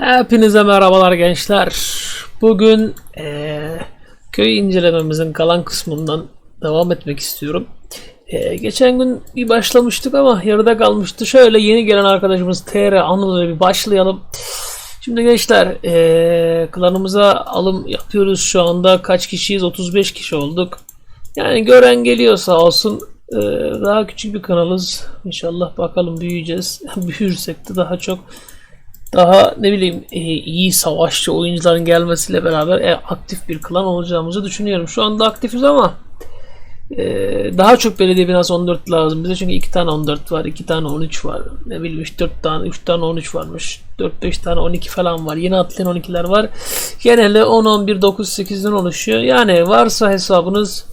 Hepinize merhabalar gençler. Bugün eee, köy incelememizin kalan kısmından devam etmek istiyorum. Eee, geçen gün bir başlamıştık ama yarıda kalmıştı. Şöyle yeni gelen arkadaşımız TR Anıl'la bir başlayalım. Şimdi gençler eee, klanımıza alım yapıyoruz şu anda. Kaç kişiyiz? 35 kişi olduk. Yani gören geliyor sağ olsun. Eee, daha küçük bir kanalız. İnşallah bakalım büyüyeceğiz. Büyürsek de daha çok daha ne bileyim e, iyi savaşçı oyuncuların gelmesiyle beraber e, aktif bir klan olacağımızı düşünüyorum. Şu anda aktifiz ama e, daha çok belediye binası 14 lazım bize çünkü 2 tane 14 var, 2 tane 13 var. Ne bileyim 3 4 tane 3 tane 13 varmış. 4 5 tane 12 falan var. Yeni atlayan 12'ler var. Genelde 10 11 9 8'den oluşuyor. Yani varsa hesabınız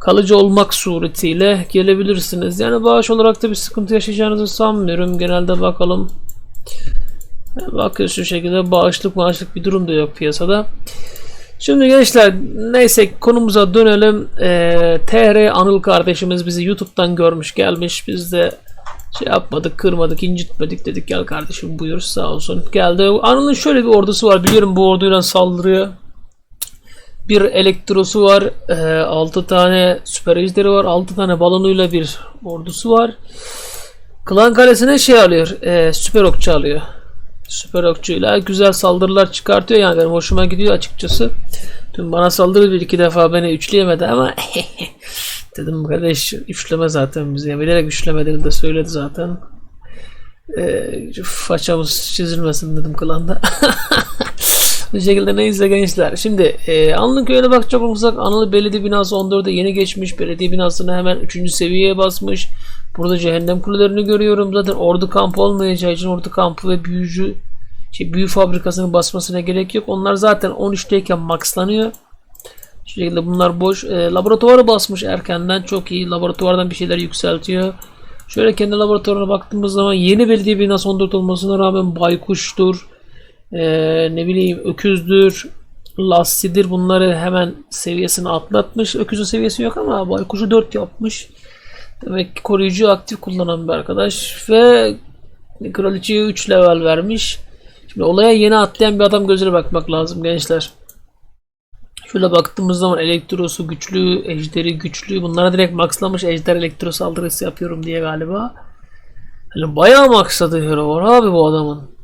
kalıcı olmak suretiyle gelebilirsiniz. Yani bağış olarak da bir sıkıntı yaşayacağınızı sanmıyorum. Genelde bakalım Bakıyoruz şu şekilde bağışlık maaşlık bir durum da yok piyasada. Şimdi gençler neyse konumuza dönelim. Ee, TR Anıl kardeşimiz bizi YouTube'dan görmüş gelmiş. Biz de şey yapmadık kırmadık incitmedik dedik gel kardeşim buyur sağ olsun. Geldi. Anıl'ın şöyle bir ordusu var biliyorum bu orduyla saldırıyor. Bir elektrosu var. 6 tane süper ejderi var. 6 tane balonuyla bir ordusu var. Klan kalesine şey alıyor. e, süper okçu alıyor süper okçuyla güzel saldırılar çıkartıyor yani benim hoşuma gidiyor açıkçası. Dün bana saldırdı bir iki defa beni üçleyemedi ama dedim kardeş üçleme zaten bizi. Yani bilerek üçlemediğini de söyledi zaten. Ee, façamız çizilmesin dedim klanda. Bu şekilde neyse gençler. Şimdi e, Anıl'ın köyüne bakacak olursak Anıl belediye binası 14'e yeni geçmiş. Belediye binasını hemen 3. seviyeye basmış. Burada cehennem kulelerini görüyorum. Zaten ordu kampı olmayacağı için ordu kampı ve büyücü şey, büyü fabrikasını basmasına gerek yok. Onlar zaten 13'teyken maxlanıyor. Şu şekilde bunlar boş. E, laboratuvarı basmış erkenden. Çok iyi. Laboratuvardan bir şeyler yükseltiyor. Şöyle kendi laboratuvarına baktığımız zaman yeni belediye binası 14 olmasına rağmen baykuştur. E, ne bileyim öküzdür. Lastidir bunları hemen seviyesini atlatmış. Öküzün seviyesi yok ama baykuşu 4 yapmış. Demek ki koruyucu aktif kullanan bir arkadaş ve kraliçeye 3 level vermiş. Şimdi olaya yeni atlayan bir adam gözüne bakmak lazım gençler. Şöyle baktığımız zaman elektrosu güçlü, ejderi güçlü. Bunlara direkt maxlamış ejder elektro saldırısı yapıyorum diye galiba. Yani bayağı maxladı hero var abi bu adamın.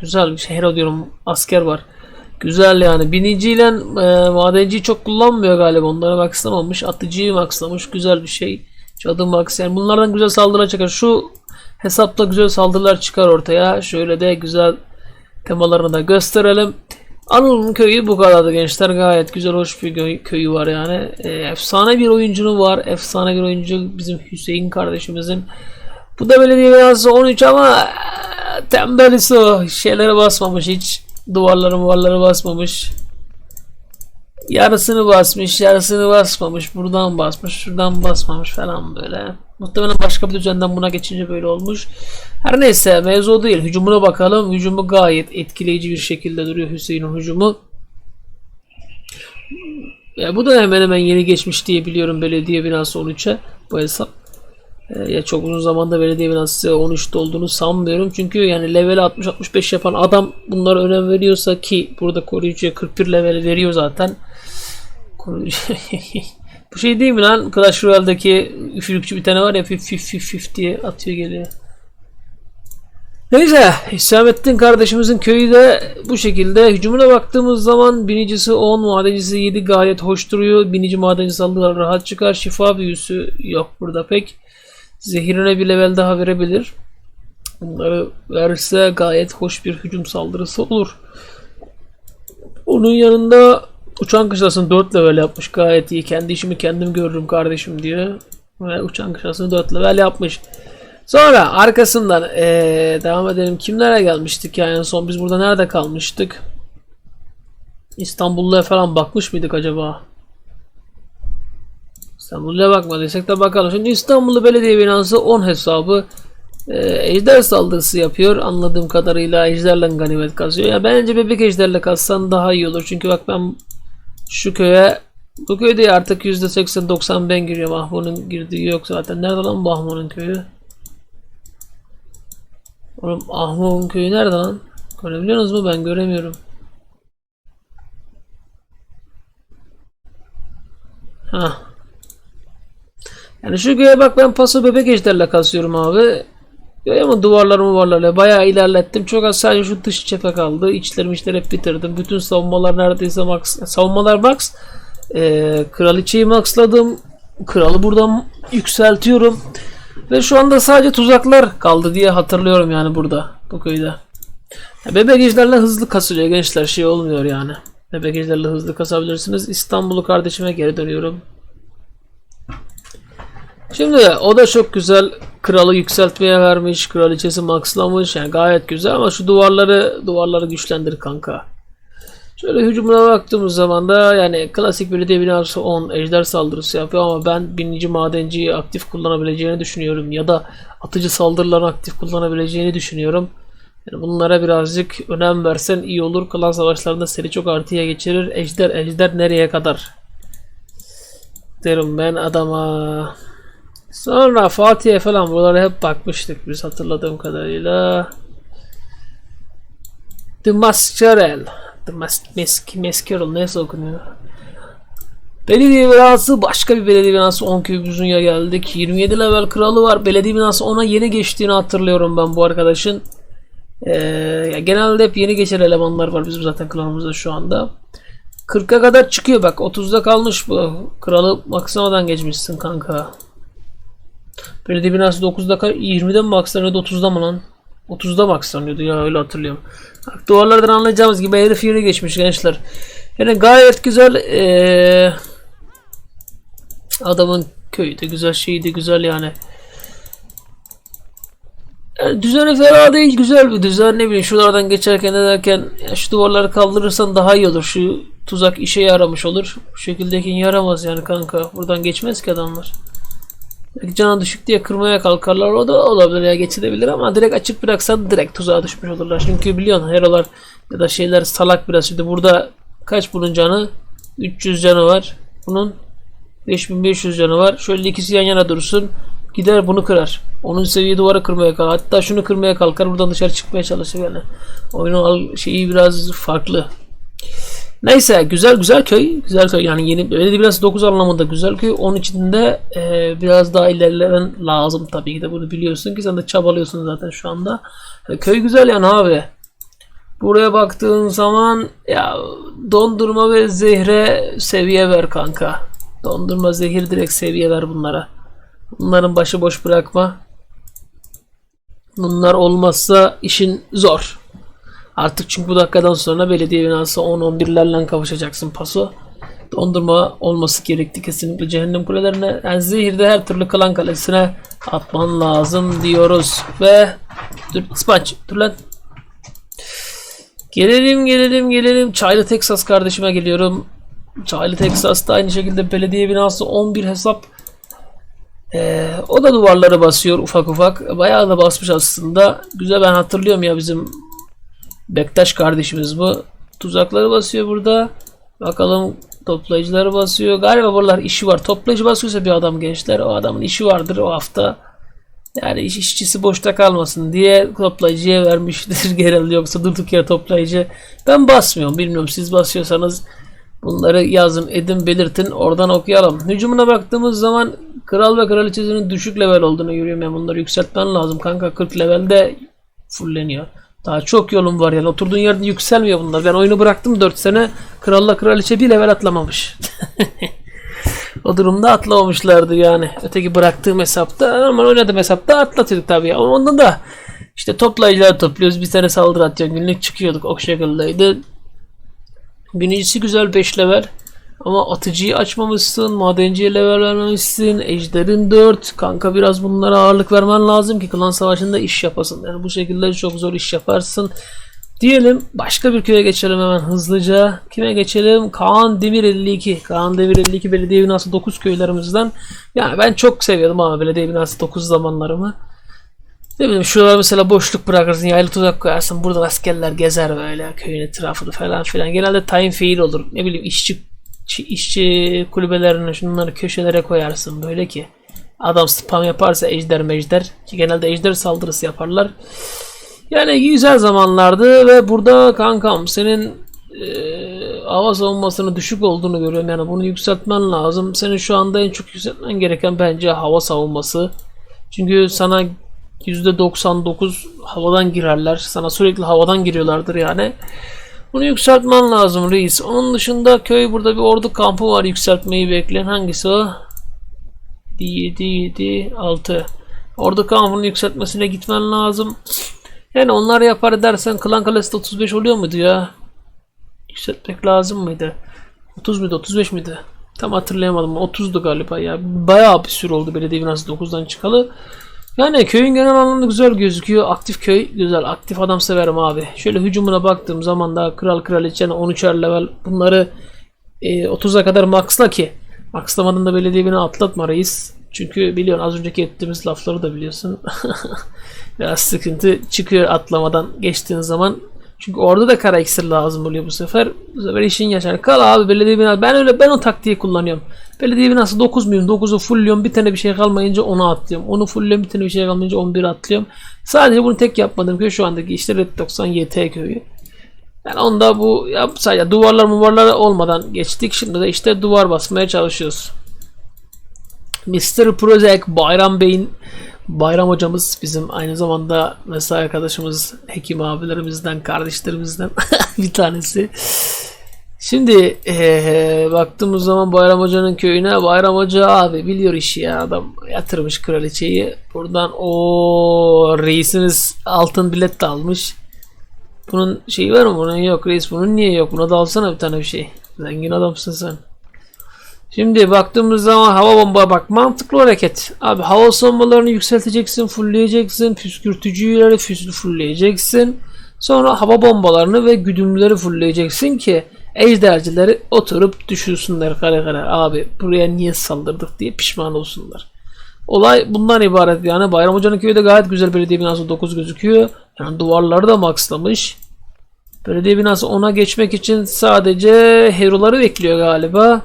Güzel bir hero diyorum asker var. Güzel yani. Biniciyle e, madenciyi çok kullanmıyor galiba. Onlara maxlamamış. Atıcıyı maxlamış. Güzel bir şey. Cadı Max yani bunlardan güzel saldırılar çıkar. Şu hesapta güzel saldırılar çıkar ortaya. Şöyle de güzel temalarını da gösterelim. Anıl'ın köyü bu kadardı gençler. Gayet güzel hoş bir köy, köyü var yani. E, efsane bir oyuncunu var. Efsane bir oyuncu bizim Hüseyin kardeşimizin. Bu da belediye binası 13 ama tembelisi o. Şeylere basmamış hiç. Duvarları muvarları basmamış. Yarısını basmış, yarısını basmamış. Buradan basmış, şuradan basmamış falan böyle. Muhtemelen başka bir düzenden buna geçince böyle olmuş. Her neyse mevzu değil. Hücumuna bakalım. Hücumu gayet etkileyici bir şekilde duruyor Hüseyin'in hücumu. Ya bu da hemen hemen yeni geçmiş diye biliyorum belediye binası 13'e bu hesap. Ee, ya çok uzun zamanda belediye binası 13'te olduğunu sanmıyorum. Çünkü yani level 60-65 yapan adam bunlara önem veriyorsa ki burada koruyucuya 41 level veriyor zaten. Bu şey değil mi lan? Clash Royale'daki üfürükçü bir tane var ya fif fif fif fif diye atıyor geliyor. Neyse Hüsamettin kardeşimizin köyü de bu şekilde. Hücumuna baktığımız zaman binicisi 10, madencisi 7 gayet hoş duruyor. Binici madenci saldırılar rahat çıkar. Şifa büyüsü yok burada pek. Zehirine bir level daha verebilir. Bunları verirse gayet hoş bir hücum saldırısı olur. Onun yanında uçan kışlasını 4 level yapmış gayet iyi. Kendi işimi kendim görürüm kardeşim diyor. Ve uçan kışlasını 4 level yapmış. Sonra arkasından ee, devam edelim. Kimlere gelmiştik yani en son biz burada nerede kalmıştık? İstanbullu'ya falan bakmış mıydık acaba? İstanbul'a bakmadıysak da bakalım. Şimdi İstanbul'da belediye binası 10 hesabı e, ejder saldırısı yapıyor. Anladığım kadarıyla ejderle ganimet kazıyor. Ya bence bebek ejderle kazsan daha iyi olur. Çünkü bak ben şu köye bu köyde artık %80-90 ben giriyorum. Mahmun'un girdiği yok zaten. Nerede lan Mahmun'un köyü? Oğlum Ahmo'nun köyü nerede lan? Görebiliyorsunuz mu? Ben göremiyorum. Ha. Yani şu göğe bak ben paso bebek ejderle kasıyorum abi. Görüyor musun duvarlar muvarlarla bayağı ilerlettim. Çok az sadece şu dış cephe kaldı. İçlerim içler hep bitirdim. Bütün savunmalar neredeyse max. Savunmalar max. Ee, kraliçeyi maxladım. Kralı buradan yükseltiyorum. Ve şu anda sadece tuzaklar kaldı diye hatırlıyorum yani burada. Bu köyde. Bebek ejderle hızlı kasılıyor gençler. Şey olmuyor yani. Bebek ejderle hızlı kasabilirsiniz. İstanbul'u kardeşime geri dönüyorum. Şimdi o da çok güzel kralı yükseltmeye vermiş, kraliçesi maxlamış. Yani gayet güzel ama şu duvarları duvarları güçlendir kanka. Şöyle hücumuna baktığımız zaman da yani klasik belediye binası 10 ejder saldırısı yapıyor ama ben binici madenciyi aktif kullanabileceğini düşünüyorum ya da atıcı saldırılarını aktif kullanabileceğini düşünüyorum. Yani bunlara birazcık önem versen iyi olur. Klan savaşlarında seni çok artıya geçirir. Ejder ejder nereye kadar? Derim ben adama. Sonra Fatih'e falan buralara hep bakmıştık biz hatırladığım kadarıyla. The Masquerel. The Mas Mesk Masquerel neyse okunuyor. Belediye binası başka bir belediye binası 10 köy Buzunya geldik. 27 level kralı var. Belediye binası ona yeni geçtiğini hatırlıyorum ben bu arkadaşın. Ee, genelde hep yeni geçen elemanlar var bizim zaten klanımızda şu anda. 40'a kadar çıkıyor bak 30'da kalmış bu. Kralı maksamadan geçmişsin kanka. Belediye binası 9'da kal 20'de mi maxlanıyordu 30'da mı lan? 30'da maxlanıyordu ya öyle hatırlıyorum. Bak, duvarlardan anlayacağımız gibi herif yeni geçmiş gençler. Yani gayet güzel ee, adamın köyü de güzel şeyi de güzel yani. Yani düzeni fena değil güzel bir düzen ne bileyim şuralardan geçerken ederken şu duvarları kaldırırsan daha iyi olur şu tuzak işe yaramış olur bu şekildeki yaramaz yani kanka buradan geçmez ki adamlar Belki cana düşük diye kırmaya kalkarlar o da olabilir ya geçilebilir ama direkt açık bıraksan direkt tuzağa düşmüş olurlar çünkü biliyorsun herolar ya da şeyler salak biraz şimdi burada kaç bunun canı 300 canı var bunun 5500 canı var şöyle ikisi yan yana dursun Gider bunu kırar. Onun seviye duvarı kırmaya kalkar. Hatta şunu kırmaya kalkar. Buradan dışarı çıkmaya çalışır yani. Oyunun şeyi biraz farklı. Neyse güzel güzel köy. Güzel köy yani yeni belediye biraz 9 anlamında güzel köy. Onun için de e, biraz daha ilerlemen lazım tabii ki de bunu biliyorsun ki sen de çabalıyorsun zaten şu anda. E, köy güzel yani abi. Buraya baktığın zaman ya dondurma ve zehre seviye ver kanka. Dondurma zehir direkt seviye ver bunlara. Bunların başı boş bırakma. Bunlar olmazsa işin zor. Artık çünkü bu dakikadan sonra belediye binası 10-11'lerle kavuşacaksın paso. Dondurma olması gerekti kesinlikle cehennem kulelerine. Yani zehirde her türlü klan kalesine atman lazım diyoruz. Ve dur Sponge dur lan. Gelelim gelelim gelelim. Çaylı Texas kardeşime geliyorum. Çaylı Texas'ta aynı şekilde belediye binası 11 hesap ee, o da duvarları basıyor ufak ufak. Bayağı da basmış aslında. Güzel ben hatırlıyorum ya bizim Bektaş kardeşimiz bu. Tuzakları basıyor burada. Bakalım toplayıcıları basıyor. Galiba buralar işi var. Toplayıcı basıyorsa bir adam gençler. O adamın işi vardır o hafta. Yani iş işçisi boşta kalmasın diye toplayıcıya vermiştir genelde yoksa durduk ya toplayıcı. Ben basmıyorum. Bilmiyorum siz basıyorsanız bunları yazın edin belirtin oradan okuyalım. Hücumuna baktığımız zaman Kral ve kraliçesinin düşük level olduğunu görüyorum yani bunları yükseltmen lazım kanka 40 levelde fulleniyor. Daha çok yolun var yani oturduğun yerde yükselmiyor bunlar. Ben oyunu bıraktım 4 sene kralla kraliçe bir level atlamamış. o durumda atlamamışlardı yani. Öteki bıraktığım hesapta ama oynadığım hesapta atlatıyorduk tabii. Ama ondan da işte toplayıcılar topluyoruz. Bir tane saldırı atıyor. Günlük çıkıyorduk. O şekildeydi. Birincisi güzel 5 level. Ama atıcıyı açmamışsın, madenciye level vermemişsin, ejderin 4. Kanka biraz bunlara ağırlık vermen lazım ki klan savaşında iş yapasın. Yani bu şekilde çok zor iş yaparsın. Diyelim başka bir köye geçelim hemen hızlıca. Kime geçelim? Kaan Demir 52. Kaan Demir 52 belediye binası 9 köylerimizden. Yani ben çok seviyordum ama belediye binası 9 zamanlarımı. Ne bileyim şuralar mesela boşluk bırakırsın yaylı tuzak koyarsın buradan askerler gezer böyle köyün etrafını falan filan. Genelde tayin fiil olur. Ne bileyim işçi işçi kulübelerini şunları köşelere koyarsın böyle ki adam spam yaparsa ejder mejder ki genelde ejder saldırısı yaparlar. Yani güzel zamanlardı ve burada kankam senin eee, hava savunmasının düşük olduğunu görüyorum. Yani bunu yükseltmen lazım. Senin şu anda en çok yükseltmen gereken bence hava savunması. Çünkü sana %99 havadan girerler. Sana sürekli havadan giriyorlardır yani. Bunu yükseltmen lazım reis. Onun dışında köy burada bir ordu kampı var yükseltmeyi bekleyen. Hangisi o? 7 7 6. Ordu kampının yükseltmesine gitmen lazım. Yani onlar yapar edersen Klan Kalesi de 35 oluyor muydu ya? Yükseltmek lazım mıydı? 30 muydu 35 miydi? Tam hatırlayamadım. 30'du galiba ya. Bayağı bir süre oldu belediye binası 9'dan çıkalı. Yani köyün genel anlamda güzel gözüküyor. Aktif köy güzel. Aktif adam severim abi. Şöyle hücumuna baktığım zaman da kral kraliçe 13'er level bunları e, 30'a kadar maxla ki maxlamadan da belediye bina atlatma reis. Çünkü biliyorsun az önceki ettiğimiz lafları da biliyorsun. Biraz sıkıntı çıkıyor atlamadan geçtiğin zaman. Çünkü orada da kara iksir lazım oluyor bu sefer. Bu sefer işin yaşar. Kal abi belediye binası. Ben öyle ben o taktiği kullanıyorum. Belediye binası 9 muyum? 9'u fullliyorum. Bir tane bir şey kalmayınca 10'u atlıyorum. Onu fullliyorum. Bir tane bir şey kalmayınca 11 atlıyorum. Sadece bunu tek yapmadığım köy şu andaki işte Red 90 YT köyü. Yani onda bu ya sadece duvarlar muvarlar olmadan geçtik. Şimdi de işte duvar basmaya çalışıyoruz. Mr. Project Bayram Bey'in Bayram hocamız bizim aynı zamanda mesai arkadaşımız hekim abilerimizden kardeşlerimizden bir tanesi. Şimdi eee, baktığımız zaman Bayram Hoca'nın köyüne Bayram Hoca abi biliyor işi ya adam yatırmış kraliçeyi. Buradan o reisimiz altın bilet de almış. Bunun şeyi var mı? Bunun yok reis. Bunun niye yok? Buna da alsana bir tane bir şey. Zengin adamsın sen. Şimdi baktığımız zaman hava bomba bak mantıklı hareket. Abi hava savunmalarını yükselteceksin, fullleyeceksin, püskürtücüleri fullleyeceksin. Sonra hava bombalarını ve güdümleri fullleyeceksin ki ejdercileri oturup düşünsünler kare kare. Abi buraya niye saldırdık diye pişman olsunlar. Olay bundan ibaret yani. Bayram Hoca'nın köyü de gayet güzel belediye binası 9 gözüküyor. Yani duvarları da maxlamış. Belediye binası ona geçmek için sadece heroları bekliyor galiba.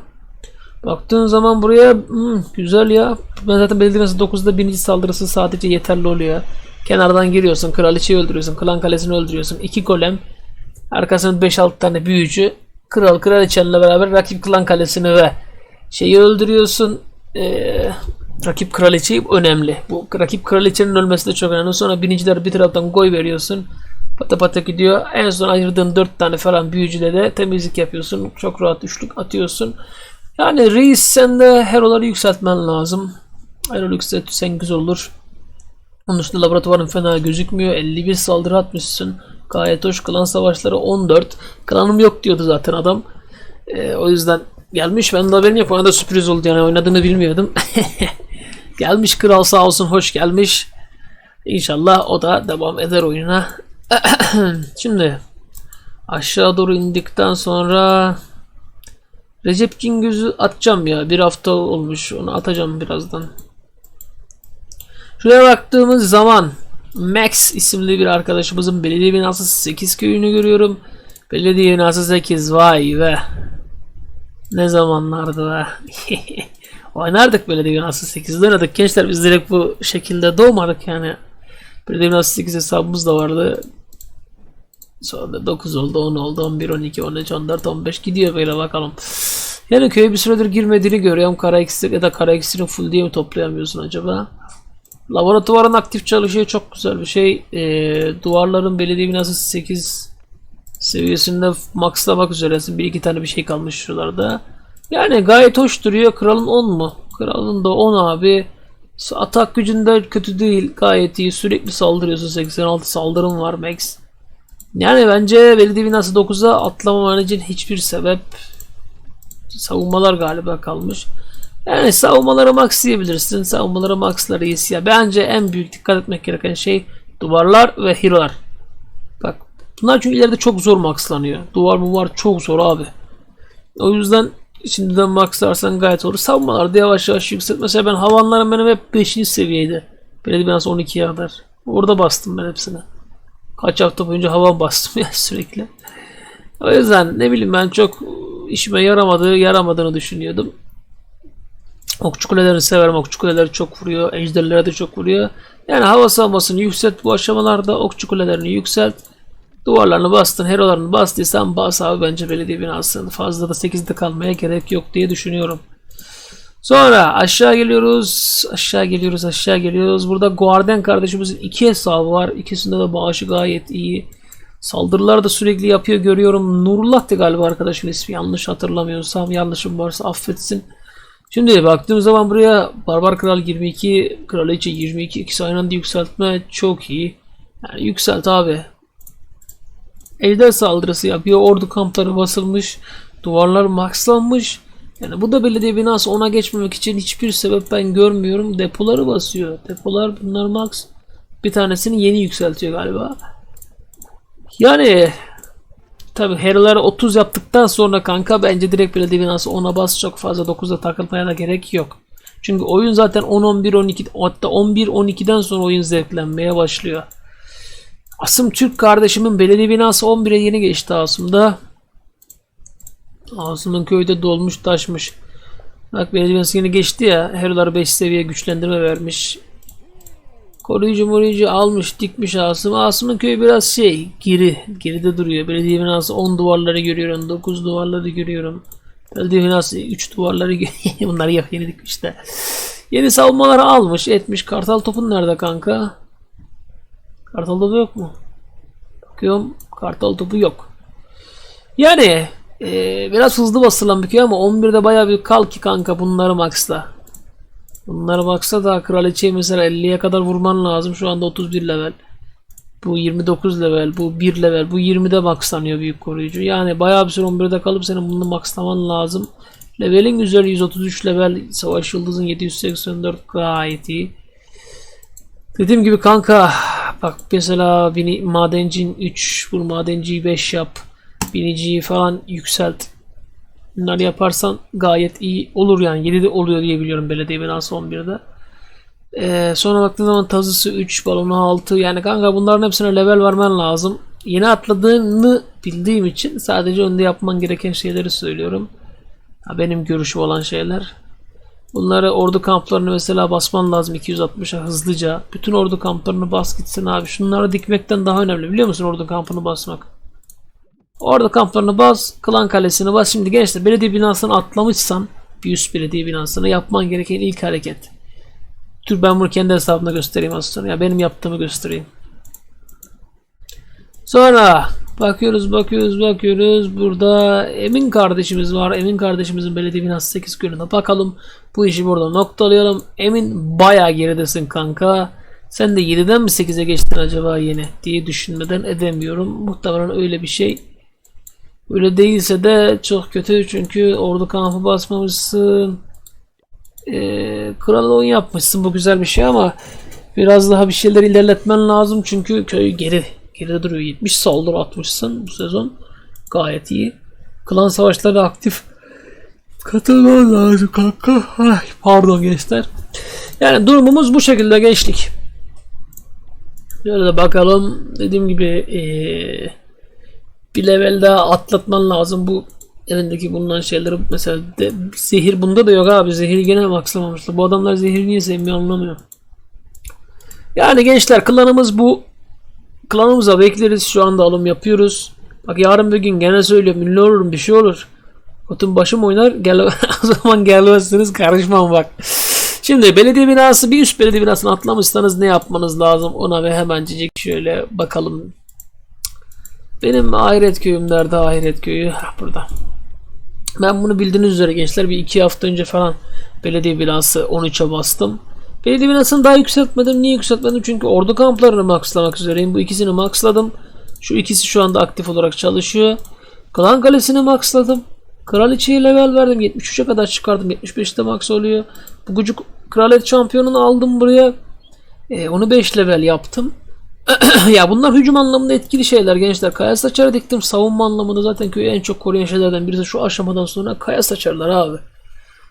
Baktığın zaman buraya hmm, güzel ya. Ben zaten binası 9'da birinci saldırısı sadece yeterli oluyor. Kenardan giriyorsun, kraliçeyi öldürüyorsun, klan kalesini öldürüyorsun. iki golem, arkasında 5-6 tane büyücü. Kral kraliçenle beraber rakip klan kalesini ve şeyi öldürüyorsun. Ee, rakip kraliçeyi önemli. Bu rakip kraliçenin ölmesi de çok önemli. Sonra biniciler bir taraftan goy veriyorsun. Pata pata gidiyor. En son ayırdığın 4 tane falan büyücüyle de temizlik yapıyorsun. Çok rahat üçlük atıyorsun. Yani reis sen de heroları yükseltmen lazım. Hero yükseltirsen güzel olur. Onun dışında laboratuvarın fena gözükmüyor. 51 saldırı atmışsın. Gayet hoş. Klan savaşları 14. Klanım yok diyordu zaten adam. Ee, o yüzden gelmiş. Ben de haberim yok. Bana da sürpriz oldu yani oynadığını bilmiyordum. gelmiş kral sağ olsun hoş gelmiş. İnşallah o da devam eder oyuna. Şimdi aşağı doğru indikten sonra Recep Cingöz'ü atacağım ya. Bir hafta olmuş. Onu atacağım birazdan. Şuraya baktığımız zaman Max isimli bir arkadaşımızın belediye binası 8 köyünü görüyorum. Belediye binası 8 vay be. Ne zamanlardı be. Oynardık belediye binası 8'de oynadık. Gençler biz direkt bu şekilde doğmadık yani. Belediye binası 8 hesabımız da vardı. Sonra da 9 oldu, 10 oldu, 11, 12, 13, 14, 15 gidiyor böyle bakalım. Yani köye bir süredir girmediğini görüyorum. Kara iksir ya da kara iksirin full diye mi toplayamıyorsun acaba? Laboratuvarın aktif çalışıyor çok güzel bir şey. Ee, duvarların belediye binası 8 seviyesinde maxlamak üzeresin. Bir iki tane bir şey kalmış şuralarda. Yani gayet hoş duruyor. Kralın 10 mu? Kralın da 10 abi. Atak gücünde kötü değil. Gayet iyi. Sürekli saldırıyorsun. 86 saldırım var max. Yani bence belediye binası 9'a atlamaman için hiçbir sebep savunmalar galiba kalmış. Yani savunmaları max diyebilirsin. Savunmaları maxları iyisi. Ya bence en büyük dikkat etmek gereken şey duvarlar ve hero'lar. Bak bunlar çünkü ileride çok zor maxlanıyor. Duvar mı var çok zor abi. O yüzden şimdiden maxlarsan gayet olur. Savunmalar da yavaş yavaş yükselt. Mesela ben havanlarım benim hep 5. seviyeydi. Belediye binası 12'ye kadar. Orada bastım ben hepsine. Kaç hafta boyunca hava bastım ya sürekli. O yüzden ne bileyim ben çok işime yaramadığı yaramadığını düşünüyordum. Okçu kuleleri severim. Okçu kuleleri çok vuruyor. Ejderlere de çok vuruyor. Yani hava savunmasını yükselt bu aşamalarda. Okçu kulelerini yükselt. Duvarlarını bastın, herolarını bastıysan bas abi bence belediye binasını. Fazla da 8'de kalmaya gerek yok diye düşünüyorum. Sonra aşağı geliyoruz. Aşağı geliyoruz, aşağı geliyoruz. Burada Guardian kardeşimizin iki hesabı var. İkisinde de bağışı gayet iyi. Saldırılar da sürekli yapıyor görüyorum. Nurullah'tı galiba arkadaşın ismi. Yanlış hatırlamıyorsam. Yanlışım varsa affetsin. Şimdi baktığım zaman buraya Barbar Kral 22, Kraliçe 22 ikisi aynı anda yükseltme çok iyi. Yani yükselt abi. Ejder saldırısı yapıyor. Ordu kampları basılmış. Duvarlar maxlanmış. Yani bu da belediye binası ona geçmemek için hiçbir sebep ben görmüyorum. Depoları basıyor. Depolar bunlar max. Bir tanesini yeni yükseltiyor galiba. Yani tabi heraları 30 yaptıktan sonra kanka bence direkt belediye binası 10'a bas çok fazla 9'a takılmaya da gerek yok. Çünkü oyun zaten 10 11 12 hatta 11 12'den sonra oyun zevklenmeye başlıyor. Asım Türk kardeşimin belediye binası 11'e yeni geçti Asım'da. Asım'ın köyde dolmuş taşmış. Bak belediye binası yeni geçti ya. Heraları 5 seviye güçlendirme vermiş. Koruyucu moruyucu almış dikmiş Asım. Asım'ın köyü biraz şey geri. Geride duruyor. Belediye binası 10 duvarları görüyorum. 9 duvarları görüyorum. Belediye binası 3 duvarları görüyorum. Bunları yap yeni dikmiş de. Yeni savunmaları almış etmiş. Kartal topun nerede kanka? Kartal topu yok mu? Bakıyorum kartal topu yok. Yani eee, biraz hızlı basılan bir köy ama 11'de baya bir kal ki kanka bunları maxla. Bunları maxla da kraliçeyi mesela 50'ye kadar vurman lazım. Şu anda 31 level. Bu 29 level, bu 1 level, bu 20'de maxlanıyor büyük koruyucu. Yani bayağı bir süre 11'de kalıp senin bunu maxlaman lazım. Levelin güzel 133 level, savaş yıldızın 784 gayet iyi. Dediğim gibi kanka bak mesela bini madencin 3 bu madenciyi 5 yap. Biniciyi falan yükselt. Bunları yaparsan gayet iyi olur yani 7'de oluyor diye biliyorum belediye binası 11'de. Ee, sonra baktığın zaman tazısı 3, balonu 6 yani kanka bunların hepsine level vermen lazım. Yeni atladığını bildiğim için sadece önde yapman gereken şeyleri söylüyorum. Ha, benim görüşüm olan şeyler. Bunları ordu kamplarını mesela basman lazım 260'a hızlıca. Bütün ordu kamplarını bas gitsin abi. Şunları dikmekten daha önemli biliyor musun ordu kampını basmak? Ordu kamplarını bas, klan kalesini bas. Şimdi gençler belediye binasını atlamışsan bir üst belediye binasını yapman gereken ilk hareket. Dur ben bunu kendi hesabımda göstereyim az sonra. Ya benim yaptığımı göstereyim. Sonra bakıyoruz bakıyoruz bakıyoruz. Burada Emin kardeşimiz var. Emin kardeşimizin belediye binası 8 gününe bakalım. Bu işi burada noktalayalım. Emin bayağı geridesin kanka. Sen de 7'den mi 8'e geçtin acaba yeni diye düşünmeden edemiyorum. Muhtemelen öyle bir şey. Öyle değilse de çok kötü çünkü ordu kampı basmamışsın. Ee, kral oyun yapmışsın bu güzel bir şey ama biraz daha bir şeyler ilerletmen lazım çünkü köy geri geride duruyor. 70 saldırı atmışsın bu sezon. Gayet iyi. Klan savaşları aktif. Katılman lazım kanka. Ay, pardon gençler. Yani durumumuz bu şekilde geçtik şöyle de bakalım. Dediğim gibi ee, bir level daha atlatman lazım. Bu elindeki bulunan şeyleri mesela de, zehir bunda da yok abi. Zehir gene maxlamamışlar bu adamlar zehir niye sevmiyor anlamıyorum. Yani gençler klanımız bu. Klanımıza bekleriz. Şu anda alım yapıyoruz. Bak yarın bir gün gene söylüyorum. Ünlü olurum bir şey olur. Kotun başım oynar. Gel o zaman gelmezsiniz. Karışmam bak. Şimdi belediye binası bir üst belediye binasını atlamışsanız ne yapmanız lazım? Ona ve hemencik şöyle bakalım benim ahiret köyüm nerede ahiret köyü? Burada. Ben bunu bildiğiniz üzere gençler bir iki hafta önce falan belediye binası 13'e bastım. Belediye binasını daha yükseltmedim. Niye yükseltmedim? Çünkü ordu kamplarını maxlamak üzereyim. Bu ikisini maxladım. Şu ikisi şu anda aktif olarak çalışıyor. Klan kalesini maxladım. Kraliçeyi level verdim. 73'e kadar çıkardım. 75'te max oluyor. Bu gücük kraliyet şampiyonunu aldım buraya. E, onu 5 level yaptım. ya bunlar hücum anlamında etkili şeyler gençler. Kaya saçarı diktim. Savunma anlamında zaten köyü en çok koruyan şeylerden birisi şu aşamadan sonra kaya saçarlar abi.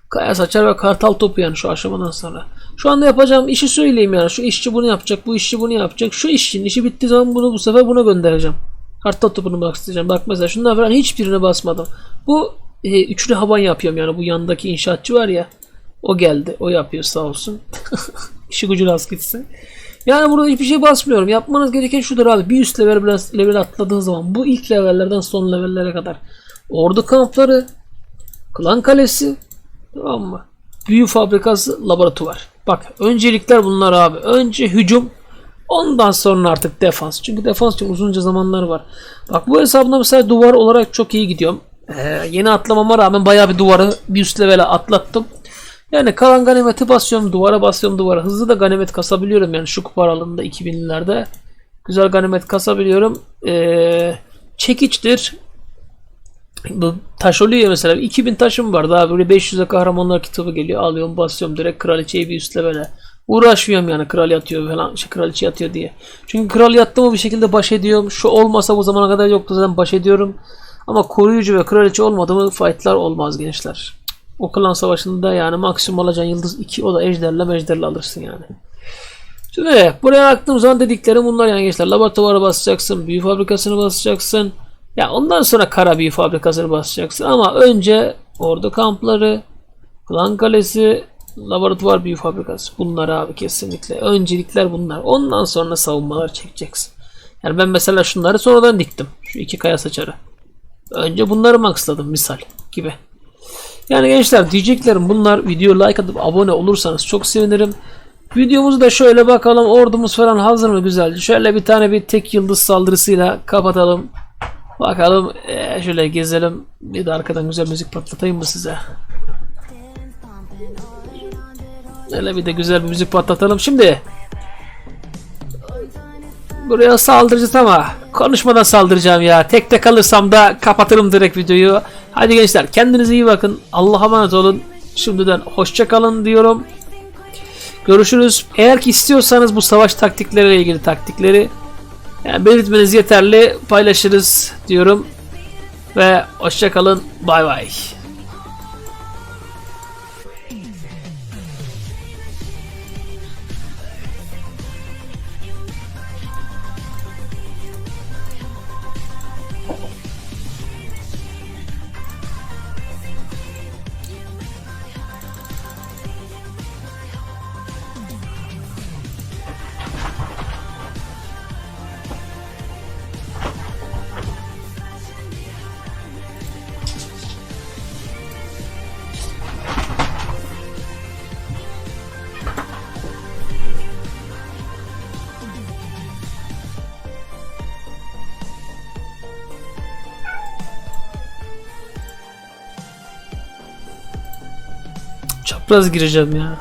Kaya saçar ve kartal topu yani şu aşamadan sonra. Şu anda yapacağım işi söyleyeyim yani. Şu işçi bunu yapacak, bu işçi bunu yapacak. Şu işçinin işi bittiği zaman bunu bu sefer buna göndereceğim. Kartal topunu bastıracağım. Bak mesela şundan falan hiçbirine basmadım. Bu e, üçlü havan yapıyorum yani bu yandaki inşaatçı var ya. O geldi. O yapıyor sağ olsun. İşi gücü rast gitsin. Yani burada hiçbir şey basmıyorum. Yapmanız gereken şudur abi. Bir üst level level atladığın zaman bu ilk levellerden son levellere kadar ordu kampları, klan kalesi, tamam mı? Büyü fabrikası, laboratuvar. Bak öncelikler bunlar abi. Önce hücum, ondan sonra artık defans. Çünkü defans için uzunca zamanlar var. Bak bu hesabımda mesela duvar olarak çok iyi gidiyorum. Ee, yeni atlamama rağmen bayağı bir duvarı bir üst levele atlattım. Yani kalan ganimeti basıyorum duvara basıyorum duvara. Hızlı da ganimet kasabiliyorum yani şu kupa aralığında 2000'lerde. Güzel ganimet kasabiliyorum. Ee, çekiçtir. Bu taş oluyor mesela 2000 taşım vardı abi böyle 500'e kahramanlar kitabı geliyor alıyorum basıyorum direkt kraliçeyi bir üstle böyle uğraşmıyorum yani kral yatıyor falan şey kraliçe yatıyor diye çünkü kral yattı mı bir şekilde baş ediyorum şu olmasa bu zamana kadar yoktu zaten baş ediyorum ama koruyucu ve kraliçe olmadı mı fightlar olmaz gençler o klan savaşında yani maksimum alacağın yıldız 2 o da ejderle mejderle alırsın yani Şimdi buraya baktığım zaman dediklerim bunlar yani gençler. Laboratuvarı basacaksın, büyü fabrikasını basacaksın. Ya ondan sonra kara büyü fabrikasını basacaksın ama önce ordu kampları, klan kalesi, laboratuvar büyü fabrikası. Bunlar abi kesinlikle. Öncelikler bunlar. Ondan sonra savunmalar çekeceksin. Yani ben mesela şunları sonradan diktim. Şu iki kaya saçarı. Önce bunları maxladım misal gibi. Yani gençler diyeceklerim bunlar. Video like atıp abone olursanız çok sevinirim. Videomuzu da şöyle bakalım. Ordumuz falan hazır mı güzelce? Şöyle bir tane bir tek yıldız saldırısıyla kapatalım. Bakalım eee, şöyle gezelim. Bir de arkadan güzel müzik patlatayım mı size? Öyle bir de güzel bir müzik patlatalım. Şimdi buraya saldıracağız ama konuşmadan saldıracağım ya. Tek tek kalırsam da kapatırım direkt videoyu. Hadi gençler kendinize iyi bakın. Allah'a emanet olun. Şimdiden hoşça kalın diyorum. Görüşürüz. Eğer ki istiyorsanız bu savaş taktikleriyle ilgili taktikleri yani belirtmeniz yeterli. Paylaşırız diyorum. Ve hoşça kalın. Bay bay. Çapraz gireceğim ya.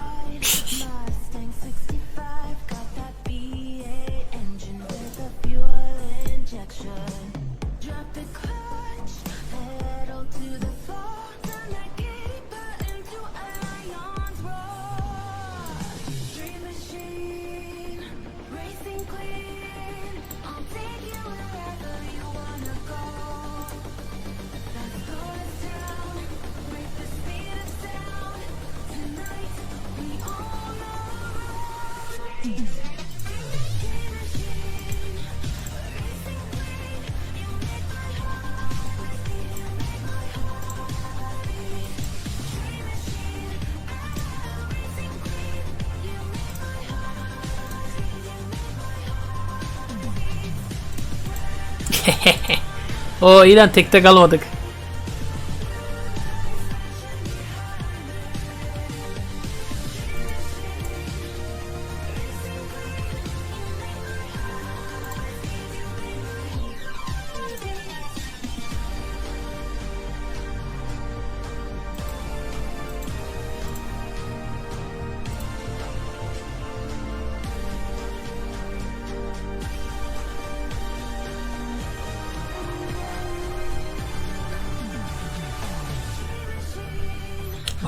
O iyi lan tekte kalmadık.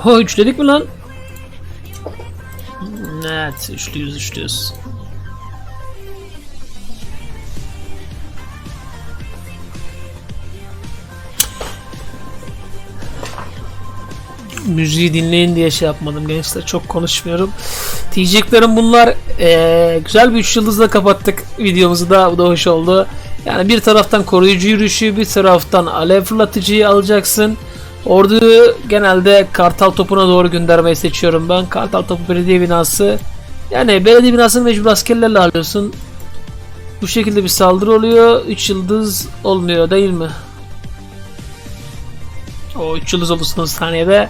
O üçledik mi lan? Evet üçlüyüz üçlüyüz. Müziği dinleyin diye şey yapmadım gençler çok konuşmuyorum. Diyeceklerim bunlar Ee, güzel bir 3 yıldızla kapattık videomuzu da bu da hoş oldu. Yani bir taraftan koruyucu yürüyüşü bir taraftan alev fırlatıcıyı alacaksın. Orduyu genelde Kartal Topu'na doğru göndermeyi seçiyorum ben. Kartal Topu Belediye Binası. Yani belediye binasını mecbur askerlerle alıyorsun. Bu şekilde bir saldırı oluyor. 3 yıldız olmuyor değil mi? O 3 yıldız son saniyede.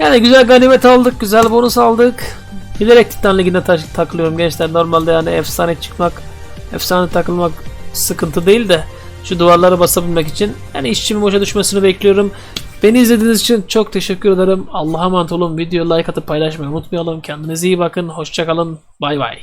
Yani güzel ganimet aldık, güzel bonus aldık. Bilerek Titan Ligi'nde ta- takılıyorum gençler. Normalde yani efsane çıkmak, efsane takılmak sıkıntı değil de şu duvarları basabilmek için yani işçimin boşa düşmesini bekliyorum. Beni izlediğiniz için çok teşekkür ederim. Allah'a emanet olun. Video like atıp paylaşmayı unutmayalım. Kendinize iyi bakın. Hoşçakalın. Bay bay.